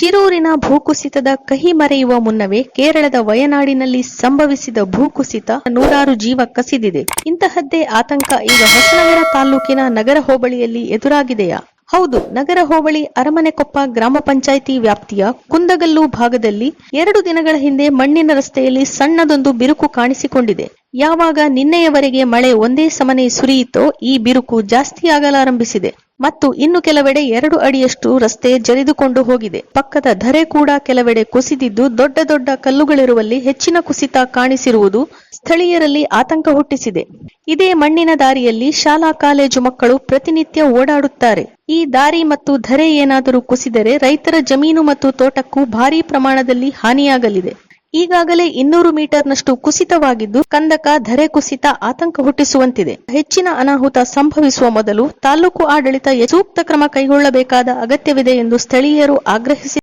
ಶಿರೂರಿನ ಭೂಕುಸಿತದ ಕಹಿ ಮರೆಯುವ ಮುನ್ನವೇ ಕೇರಳದ ವಯನಾಡಿನಲ್ಲಿ ಸಂಭವಿಸಿದ ಭೂಕುಸಿತ ನೂರಾರು ಜೀವ ಕಸಿದಿದೆ. ಇಂತಹದ್ದೇ ಆತಂಕ ಈಗ ಹೊಸನಗರ ತಾಲೂಕಿನ ನಗರ ಹೋಬಳಿಯಲ್ಲಿ ಎದುರಾಗಿದೆಯಾ? ಹೌದು, ನಗರ ಹೋಬಳಿ ಅರಮನೆಕೊಪ್ಪ ಗ್ರಾಮ ಪಂಚಾಯಿತಿ ವ್ಯಾಪ್ತಿಯ ಕುಂದಗಲ್ಲು ಭಾಗದಲ್ಲಿ ಎರಡು ದಿನಗಳ ಹಿಂದೆ ಮಣ್ಣಿನ ರಸ್ತೆಯಲ್ಲಿ ಸಣ್ಣದೊಂದು ಬಿರುಕು ಕಾಣಿಸಿಕೊಂಡಿದೆ. ಯಾವಾಗ ನಿನ್ನೆಯವರೆಗೆ ಮಳೆ ಒಂದೇ ಸಮನೆ ಸುರಿಯಿತೋ ಈ ಬಿರುಕು ಜಾಸ್ತಿಯಾಗಲಾರಂಭಿಸಿದೆ ಮತ್ತು ಇನ್ನು ಕೆಲವೆಡೆ ಎರಡು ಅಡಿಯಷ್ಟು ರಸ್ತೆ ಜರಿದುಕೊಂಡು ಹೋಗಿದೆ. ಪಕ್ಕದ ಧರೆ ಕೂಡ ಕೆಲವೆಡೆ ಕುಸಿದಿದ್ದು ದೊಡ್ಡ ದೊಡ್ಡ ಕಲ್ಲುಗಳಿರುವಲ್ಲಿ ಹೆಚ್ಚಿನ ಕುಸಿತ ಕಾಣಿಸಿರುವುದು ಸ್ಥಳೀಯರಲ್ಲಿ ಆತಂಕ ಹುಟ್ಟಿಸಿದೆ. ಇದೇ ಮಣ್ಣಿನ ದಾರಿಯಲ್ಲಿ ಶಾಲಾ ಕಾಲೇಜು ಮಕ್ಕಳು ಪ್ರತಿನಿತ್ಯ ಓಡಾಡುತ್ತಾರೆ. ಈ ದಾರಿ ಮತ್ತು ಧರೆ ಏನಾದರೂ ಕುಸಿದರೆ ರೈತರ ಜಮೀನು ಮತ್ತು ತೋಟಕ್ಕೂ ಭಾರೀ ಪ್ರಮಾಣದಲ್ಲಿ ಹಾನಿಯಾಗಲಿದೆ. ಈಗಾಗಲೇ ಇನ್ನೂರು ಮೀಟರ್ನಷ್ಟು ಕುಸಿತವಾಗಿದ್ದು, ಕಂದಕ ಧರೆ ಕುಸಿತ ಆತಂಕ ಹುಟ್ಟಿಸುವಂತಿದೆ. ಹೆಚ್ಚಿನ ಅನಾಹುತ ಸಂಭವಿಸುವ ಮೊದಲು ತಾಲೂಕು ಆಡಳಿತ ಸೂಕ್ತ ಕ್ರಮ ಕೈಗೊಳ್ಳಬೇಕಾದ ಅಗತ್ಯವಿದೆ ಎಂದು ಸ್ಥಳೀಯರು ಆಗ್ರಹಿಸಿದ್ದಾರೆ